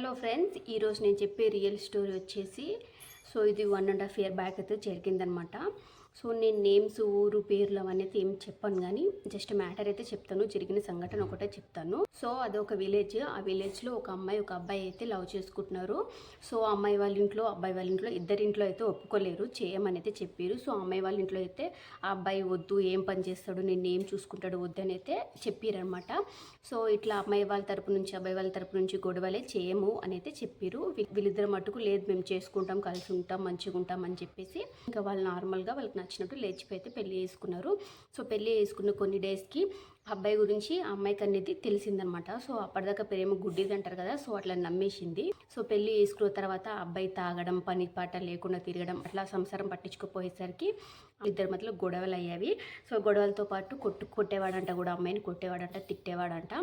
Hello friends ఈరోజు నేను చెప్పే రియల్ స్టోరీ వచ్చేసి సో ఇది one and half year back అయితే జరిగిందనమాట సో నేను నేమ్స్ ఊరు పేర్లు అవన్నీ ఏం చెప్పాను కానీ జస్ట్ మ్యాటర్ అయితే చెప్తాను. జరిగిన సంఘటన ఒకటే చెప్తాను. సో అదొక విలేజ్. ఆ విలేజ్లో ఒక అమ్మాయి ఒక అబ్బాయి అయితే లవ్ చేసుకుంటున్నారు. సో అమ్మాయి వాళ్ళ ఇంట్లో అబ్బాయి వాళ్ళ ఇంట్లో ఇద్దరింట్లో అయితే ఒప్పుకోలేరు. చేయమని అయితే చెప్పారు. సో అమ్మాయి వాళ్ళ ఇంట్లో అయితే ఆ అబ్బాయి వద్దు ఏం పని చేస్తాడు నేను ఏం చూసుకుంటాడు వద్దు అని అయితే చెప్పారనమాట సో ఇట్లా అమ్మాయి వాళ్ళ తరపు నుంచి అబ్బాయి వాళ్ళ తరపు నుంచి గొడవలే చేయము అని అయితే చెప్పారు. వీళ్ళిద్దరు మటుకు లేదు మేము చేసుకుంటాం కలిసి ఉంటాం మంచిగా ఉంటాం అని చెప్పేసి ఇంకా వాళ్ళు నార్మల్గా వాళ్ళకి నచ్చినట్టు లేచిపోయి అయితే పెళ్ళి చేసుకున్నారు. సో పెళ్ళి చేసుకున్న కొన్ని డేస్కి అబ్బాయి గురించి అమ్మాయికి అనేది తెలిసిందనమాట. సో అప్పటిదాకా ప్రేమ గుడ్డిది అంటారు కదా సో అట్లా నమ్మేసింది. సో పెళ్ళి చేసుకున్న తర్వాత అబ్బాయి తాగడం పని పాట లేకుండా తిరగడం అట్లా సంసారం పట్టించుకోపోయేసరికి ఇద్దరి మధ్యలో గొడవలు అయ్యేవి. సో గొడవలతో పాటు కొట్టు కొట్టేవాడంట కూడా అమ్మాయిని కొట్టేవాడంట తిట్టేవాడంట.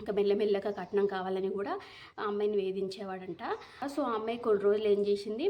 ఇంకా మెల్లమెల్లగా కట్నం కావాలని కూడా ఆ అమ్మాయిని వేధించేవాడంట. సో ఆ అమ్మాయి కొన్ని రోజులు ఏం చేసింది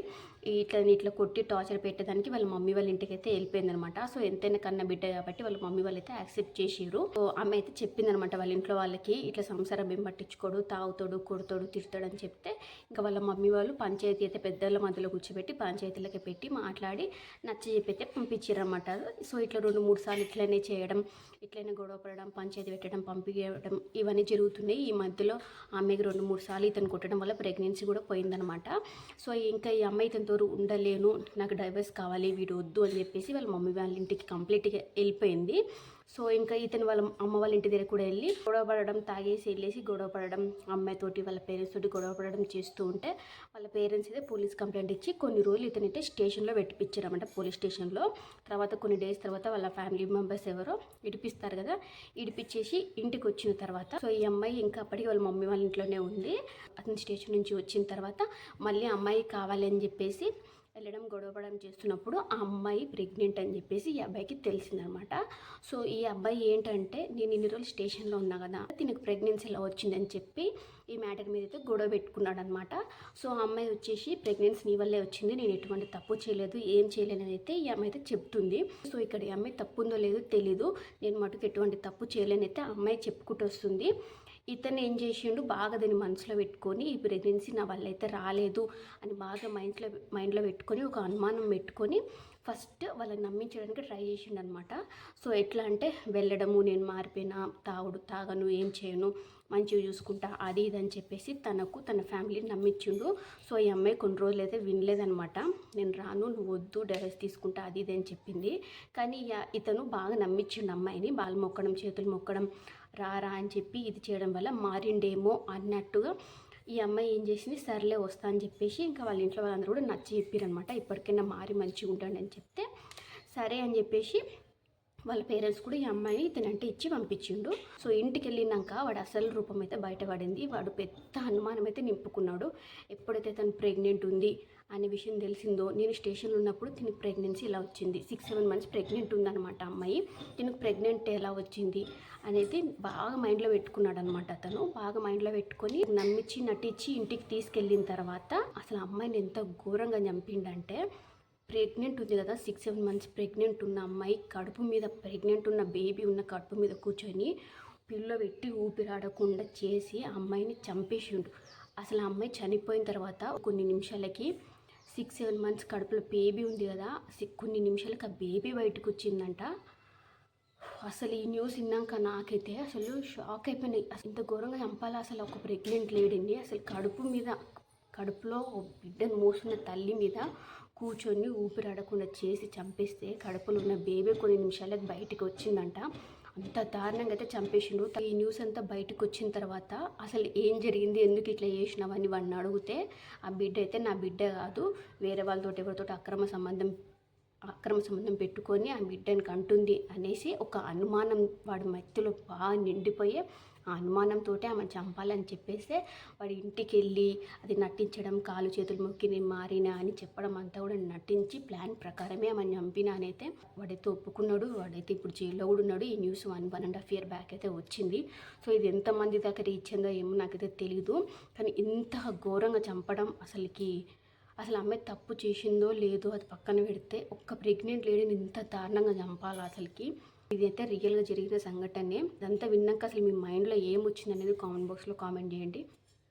ఇట్లా ఇట్లా కొట్టి టార్చర్ పెట్టేదానికి వాళ్ళ మమ్మీ వాళ్ళ ఇంటికి అయితే వెళ్ళిపోయిందనమాట. సో ఎంతైనా కన్న బిడ్డ కాబట్టి వాళ్ళ మమ్మీ వాళ్ళు అయితే యాక్సెప్ట్ చేసిరు సో ఆమె అయితే చెప్పిందనమాట వాళ్ళ ఇంట్లో వాళ్ళకి ఇట్లా సంసారం ఏం పట్టించుకోడు తాగుతాడు కొడుతాడు తిడతాడు అని చెప్తే ఇంకా వాళ్ళ మమ్మీ వాళ్ళు పంచాయతీ అయితే పెద్దల మధ్యలో కూర్చోబెట్టి పంచాయతీలకి పెట్టి మాట్లాడి నచ్చ చెప్పి అయితే పంపించారనమాట సో ఇట్లా రెండు మూడు సార్లు ఇట్లనే చేయడం ఇట్లనే గొడవ పడడం పంచాయతీ పెట్టడం పంపించడం ఇవన్నీ జరుగుతున్నాయి. ఈ మధ్యలో ఆమెకి రెండు మూడు సార్లు ఇతను కొట్టడం వల్ల ప్రెగ్నెన్సీ కూడా పోయిందనమాట. సో ఇంకా ఈ అమ్మాయి ఇతనితో ఉండలేను నాకు డైవర్స్ కావాలి వీడు వద్దు అని చెప్పేసి వాళ్ళ మమ్మీ వాళ్ళ ఇంటికి కంప్లీట్గా వెళ్ళిపోయింది. సో ఇంకా ఇతను వాళ్ళ అమ్మ వాళ్ళ ఇంటి దగ్గర కూడా వెళ్ళి గొడవ పడడం తాగేసి వెళ్ళేసి గొడవ పడడం అమ్మాయితోటి వాళ్ళ పేరెంట్స్ తోటి గొడవ పడడం చేస్తూ ఉంటే వాళ్ళ పేరెంట్స్ అయితే పోలీస్ కంప్లైంట్ ఇచ్చి కొన్ని రోజులు ఇతనైతే స్టేషన్లో పెట్టిపించారన్నమాట పోలీస్ స్టేషన్లో. తర్వాత కొన్ని డేస్ తర్వాత వాళ్ళ ఫ్యామిలీ మెంబర్స్ ఎవరో ఇడిపిస్తారు కదా ఇడిపించేసి ఇంటికి వచ్చిన తర్వాత సో ఈ అమ్మాయి ఇంకా అప్పటికి వాళ్ళ మమ్మీ వాళ్ళ ఇంట్లోనే ఉంది. అతని స్టేషన్ నుంచి వచ్చిన తర్వాత మళ్ళీ అమ్మాయి కావాలని చెప్పేసి వెళ్ళడం గొడవపడడం చేస్తున్నప్పుడు ఆ అమ్మాయి ప్రెగ్నెంట్ అని చెప్పేసి ఈ అబ్బాయికి తెలిసిందనమాట. సో ఈ అబ్బాయి ఏంటంటే నేను ఇన్ని రోజులు స్టేషన్లో ఉన్నా కదా దీనికి ప్రెగ్నెన్సీ ఎలా వచ్చిందని చెప్పి ఈ మ్యాటర్ మీద అయితే గొడవ పెట్టుకున్నాడు అనమాట సో ఆ అమ్మాయి వచ్చేసి ప్రెగ్నెన్సీ నీ వల్లే వచ్చింది నేను ఎటువంటి తప్పు చేయలేదు ఏం చేయలేదని అయితే ఈ అమ్మాయి అయితే చెప్తుంది. సో ఇక్కడ ఈ అమ్మాయి తప్పు ఉందో లేదో తెలీదు నేను మటుకు ఎటువంటి తప్పు చేయలేనైతే ఆ అమ్మాయి చెప్పుకుంటూ వస్తుంది. ఇతను ఏం చేసిండు? బాగా దీన్ని మనసులో పెట్టుకొని ఈ ప్రెగ్నెన్సీ నా వల్ల అయితే రాలేదు అని బాగా మైండ్లో మైండ్లో పెట్టుకొని ఒక అనుమానం పెట్టుకొని ఫస్ట్ వాళ్ళని నమ్మించడానికి ట్రై చేసిండు అనమాట సో ఎట్లా అంటే వెళ్ళడము నేను మారిపోయినా తాగుడు తాగను ఏం చేయను మంచిగా చూసుకుంటా అది ఇది అని చెప్పేసి తనకు తన ఫ్యామిలీని నమ్మించిండు. సో ఈ అమ్మాయి కొన్ని రోజులు అయితే వినలేదనమాట. నేను రాను నువ్వు వద్దు డ్రెస్ తీసుకుంటా అది ఇది అని చెప్పింది. కానీ ఇతను బాగా నమ్మించిండు అమ్మాయిని బాలు మొక్కడం చేతులు మొక్కడం రారా అని చెప్పి ఇది చేయడం వల్ల మారిండేమో అన్నట్టుగా ఈ అమ్మాయి ఏం చేసింది సర్లే వస్తా అని చెప్పేసి ఇంకా వాళ్ళ ఇంట్లో వాళ్ళందరూ కూడా నచ్చి చెప్పారనమాట ఇప్పటికైనా మారి మంచిగా ఉంటాడు అని చెప్తే సరే అని చెప్పేసి వాళ్ళ పేరెంట్స్ కూడా ఈ అమ్మాయిని ఇతనంటే ఇచ్చి పంపించిండు. సో ఇంటికి వెళ్ళినాక వాడు అసలు రూపం అయితే బయటపడింది. వాడు పెద్ద అనుమానం అయితే నింపుకున్నాడు. ఎప్పుడైతే తను ప్రెగ్నెంట్ ఉంది అనే విషయం తెలిసిందో నేను స్టేషన్లో ఉన్నప్పుడు తినకు ప్రెగ్నెన్సీ ఇలా వచ్చింది? సిక్స్ సెవెన్ మంత్స్ ప్రెగ్నెంట్ ఉందన్నమాట అమ్మాయి. తినకు ప్రెగ్నెంట్ ఎలా వచ్చింది అనేది బాగా మైండ్లో పెట్టుకున్నాడు అనమాట అతను. బాగా మైండ్లో పెట్టుకొని నమ్మించి నటించి ఇంటికి తీసుకెళ్ళిన తర్వాత అసలు అమ్మాయిని ఎంత ఘోరంగా చంపిండంటే ప్రెగ్నెంట్ ఉంది కదా సిక్స్ సెవెన్ మంత్స్ ప్రెగ్నెంట్ ఉన్న అమ్మాయి కడుపు మీద ప్రెగ్నెంట్ ఉన్న బేబీ ఉన్న కడుపు మీద కూర్చొని పిల్ల పెట్టి ఊపిరాడకుండా చేసి అమ్మాయిని చంపేసిండు. అసలు ఆ అమ్మాయి చనిపోయిన తర్వాత కొన్ని నిమిషాలకి సిక్స్ సెవెన్ మంత్స్ కడుపులో బేబీ ఉంది కదా కొన్ని నిమిషాలకు ఆ బేబీ బయటకు వచ్చిందంట. అసలు ఈ న్యూస్ విన్నాక నాకైతే అసలు షాక్ అయిపోయినాయి. అసలు ఇంత ఘోరంగా చంపాలి అసలు ఒక ప్రెగ్నెంట్ లేడీని? అసలు కడుపు మీద కడుపులో బిడ్డను మోసిన తల్లి మీద కూర్చొని ఊపిరాడకుండా చేసి చంపేస్తే కడుపులో ఉన్న బేబీ కొన్ని నిమిషాలకు బయటకు వచ్చిందంట. అంత దారుణంగా అయితే చంపేసిండు ఈ న్యూస్ అంతా బయటకు వచ్చిన తర్వాత అసలు ఏం జరిగింది? ఎందుకు ఇట్లా చేసినావని వాడిని అడిగితే ఆ బిడ్డ అయితే నా బిడ్డ కాదు. వేరే వాళ్ళతో ఎవరితో అక్రమ సంబంధం అక్రమ సంబంధం పెట్టుకొని ఆ బిడ్డని కంటుంది అనేసి ఒక అనుమానం వాడి మధ్యలో బాగా నిండిపోయి అనుమానంతో ఆమె చంపాలని చెప్పేస్తే వాడి ఇంటికి వెళ్ళి అది నటించడం కాలు చేతులు మొక్కి నేను మారినా అని చెప్పడం అంతా కూడా నటించి ప్లాన్ ప్రకారమే ఆమె చంపినా అని అయితే వాడైతే ఒప్పుకున్నాడు. వాడైతే ఇప్పుడు జైల్లో కూడా ఉన్నాడు. ఈ news one one and half year back అయితే వచ్చింది. సో ఇది ఎంతమంది దాకా రీచ్ అయిందో ఏమో నాకైతే తెలియదు కానీ ఇంత ఘోరంగా చంపడం అసలుకి అసలు అమ్మాయి తప్పు చేసిందో లేదో అది పక్కన పెడితే ఒక్క ప్రెగ్నెంట్ లేడీని ఇంత దారుణంగా చంపాలి అసలుకి? ఇదైతే రియల్గా జరిగిన సంఘటనే. ఇదంతా విన్నాక అసలు మీ మైండ్లో ఏం వచ్చింది అనేది కామెంట్ బాక్స్లో కామెంట్ చేయండి.